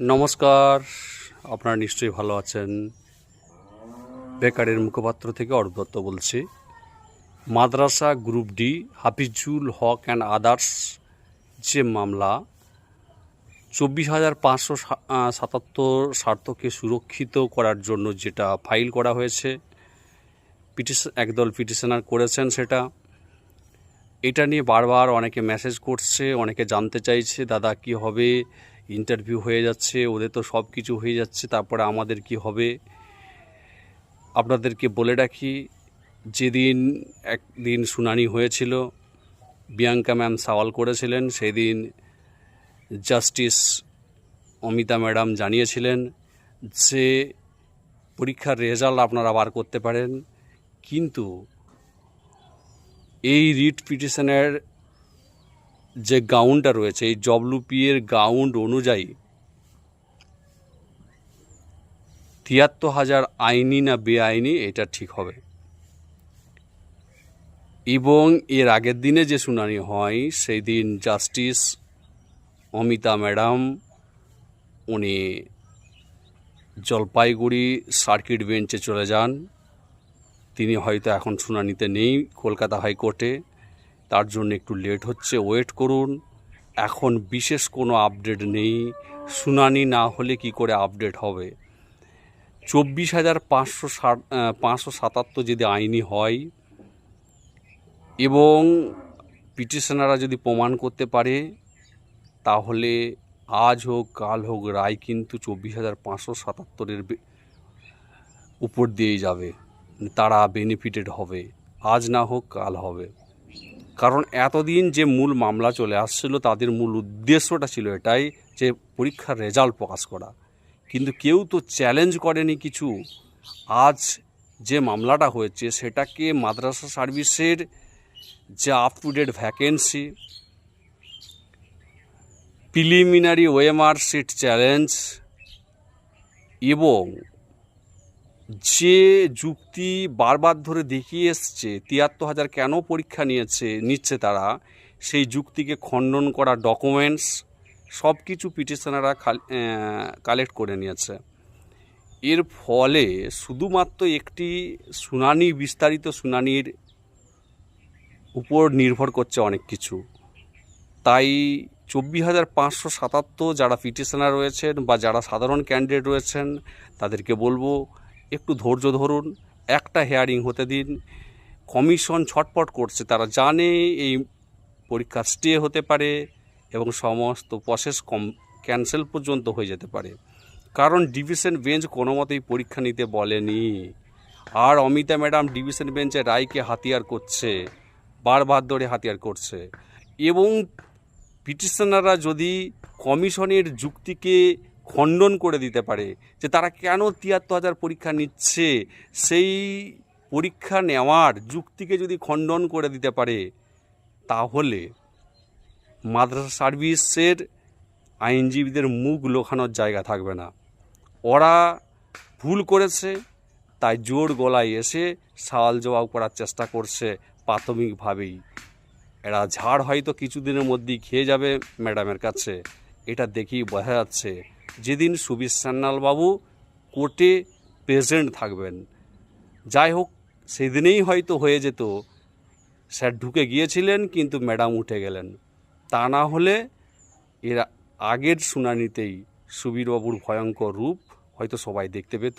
নমস্কার। আপনারা নিশ্চয়ই ভালো আছেন। বেকারের মুখপাত্র থেকে অরূপ দত্ত বলছি। মাদ্রাসা group D, Hafizul Haque and others যে মামলা, চব্বিশ হাজার পাঁচশো সাতাত্তর স্বার্থকে সুরক্ষিত করার জন্য যেটা ফাইল করা হয়েছে, পিটিশন, একদল পিটিশনার করেছেন সেটা। এটা নিয়ে বারবার অনেকে মেসেজ করছে, অনেকে জানতে চাইছে, দাদা কি হবে? ইন্টারভিউ হয়ে যাচ্ছে, ওদের তো সব কিছু হয়ে যাচ্ছে, তারপরে আমাদের কি হবে? আপনাদেরকে বলে রাখি, যেদিন একদিন শুনানি হয়েছিল বিয়াঙ্কা ম্যাম সওয়াল করেছিলেন, সেদিন জাস্টিস অমিতা ম্যাডাম জানিয়েছিলেন যে পরীক্ষার রেজাল্ট আপনারা বার করতে পারেন, কিন্তু এই রিট পিটিশনের যে গাউনটা রয়েছে, এই জবলুপি এর গাউন্ড অনুযায়ী তিয়াত্তর হাজার আইনি না বেআইনি, এটা ঠিক হবে। এবং এর আগের দিনে যে শুনানি হয়, সেই দিন জাস্টিস অমিতা ম্যাডাম, উনি জলপাইগুড়ি সার্কিট বেঞ্চে চলে যান। তিনি হয়তো এখন শুনানিতে নেই, কলকাতা হাইকোর্টে। তার জন্য একটু লেট হচ্ছে ওয়েট করুন। এখন বিশেষ কোনো আপডেট নেই। শুনানি না হলে কি করে আপডেট হবে? চব্বিশ হাজার পাঁচশো ষাট পাঁচশো সাতাত্তর যদি আইনি হয়, এবং পিটিশনাররা যদি প্রমাণ করতে পারে, তাহলে আজ হোক, কাল হোক, রায় কিন্তু চব্বিশ হাজার পাঁচশো সাতাত্তরের উপর দিয়েই যাবে। তারা বেনিফিটেড হবে। আজ না হোক, কাল হবে। কারণ এতদিন যে মূল মামলা চলে আসছিল, তাদের মূল উদ্দেশ্যটা ছিল এটাই যে পরীক্ষার রেজাল্ট প্রকাশ করা। কিন্তু কেউ তো চ্যালেঞ্জ করেনি কিছু। আজ যে মামলাটা হয়েছে, সেটাকে মাদ্রাসা সার্ভিসের যে up to date vacancy preliminary OMR sheet challenge এবং যে যুক্তি বারবার ধরে দেখিয়ে এসছে, তিয়াত্তর হাজার কেন পরীক্ষা নিয়েছে, নিচ্ছে তারা, সেই যুক্তিকে খণ্ডন করা ডকুমেন্টস সব কিছু পিটিশনাররা কালেক্ট করে নিয়েছে। এর ফলে শুধুমাত্র একটি শুনানি, বিস্তারিত শুনানির উপর নির্ভর করছে অনেক কিছু। তাই চব্বিশ হাজার পাঁচশো সাতাত্তর যারা পিটিশনার রয়েছেন বা যারা সাধারণ ক্যান্ডিডেট রয়েছেন, তাদেরকে বলব একটু ধৈর্য ধরুন, একটা হেয়ারিং হতে দিন। কমিশন ছটপট করছে, তারা জানে এই পরীক্ষা স্টে হতে পারে এবং সমস্ত প্রসেস কম ক্যান্সেল পর্যন্ত হয়ে যেতে পারে। কারণ ডিভিশন বেঞ্চ কোনো মতেই পরীক্ষা নিতে বলেনি। আর অমিতা ম্যাডাম ডিভিশন বেঞ্চে রায়কে হাতিয়ার করছে, বারবার ধরে হাতিয়ার করছে। এবং পিটিশনাররা যদি কমিশনের যুক্তিকে খণ্ডন করে দিতে পারে যে তারা কেন তিয়াত্তর হাজার পরীক্ষা নিচ্ছে? সেই পরীক্ষা নেওয়ার যুক্তিকে যদি খণ্ডন করে দিতে পারে, তাহলে মাদ্রাসা সার্ভিসের আইনজীবীদের মুখ লোখানোর জায়গা থাকবে না। ওরা ভুল করেছে, তাই জোর গলায় এসে সওয়াল জবাব করার চেষ্টা করছে প্রাথমিকভাবেই। এরা ঝাড় হয়তো কিছুদিনের মধ্যেই খেয়ে যাবে ম্যাডামের কাছে। এটা দেখেই বোঝা যাচ্ছে যেদিন সুবিশ সান্যালবাবু কোর্টে প্রেজেন্ট থাকবেন, যাই হোক, সেদিনেই হয়তো হয়ে যেত। স্যার ঢুকে গিয়েছিলেন, কিন্তু ম্যাডাম উঠে গেলেন। তা না হলে এর আগের শুনানিতেই সুবীরবাবুর ভয়ঙ্কর রূপ হয়তো সবাই দেখতে পেত।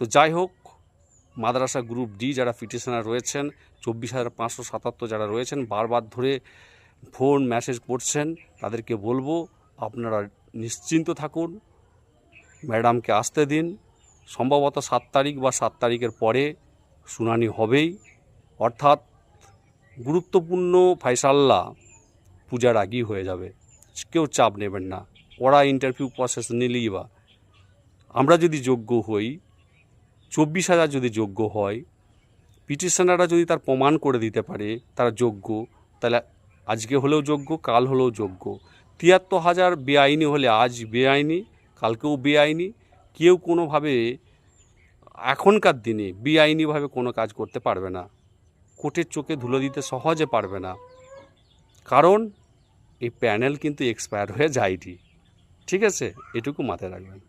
তো যাই হোক, মাদ্রাসা গ্রুপ ডি যারা পিটিশনার রয়েছেন, চব্বিশ হাজার পাঁচশো সাতাত্তর যারা রয়েছেন, বারবার ধরে ফোন, মেসেজ করছেন, তাদেরকে বলব আপনারা নিশ্চিন্ত থাকুন। ম্যাডামকে আসতে দিন। সম্ভবত সাত তারিখ বা সাত তারিখের পরে শুনানি হবেই। অর্থাৎ গুরুত্বপূর্ণ ফাইসাল্লা পূজার আগেই হয়ে যাবে। কেউ চাপ নেবেন না। ওরা ইন্টারভিউ প্রসেস নিলেই বা। আমরা যদি যোগ্য হই, চব্বিশ হাজার যদি যোগ্য হয় পিটিশনাররা যদি তার প্রমাণ করে দিতে পারে, তারা যোগ্য, তাহলে আজকে হলেও যোগ্য, কাল হলেও যোগ্য। তিয়াত্তর হাজার বেআইনি হলে আজ বেআইনি, কালকেও বেআইনি। কেউ কোনোভাবে এখনকার দিনে বেআইনিভাবে কোনো কাজ করতে পারবে না। কোর্টের চোখে ধুলো দিতে সহজে পারবে না। কারণ এই প্যানেল কিন্তু এক্সপায়ার হয়ে যায়নি। ঠিক আছে, এটুকু মাথায় রাখবেন।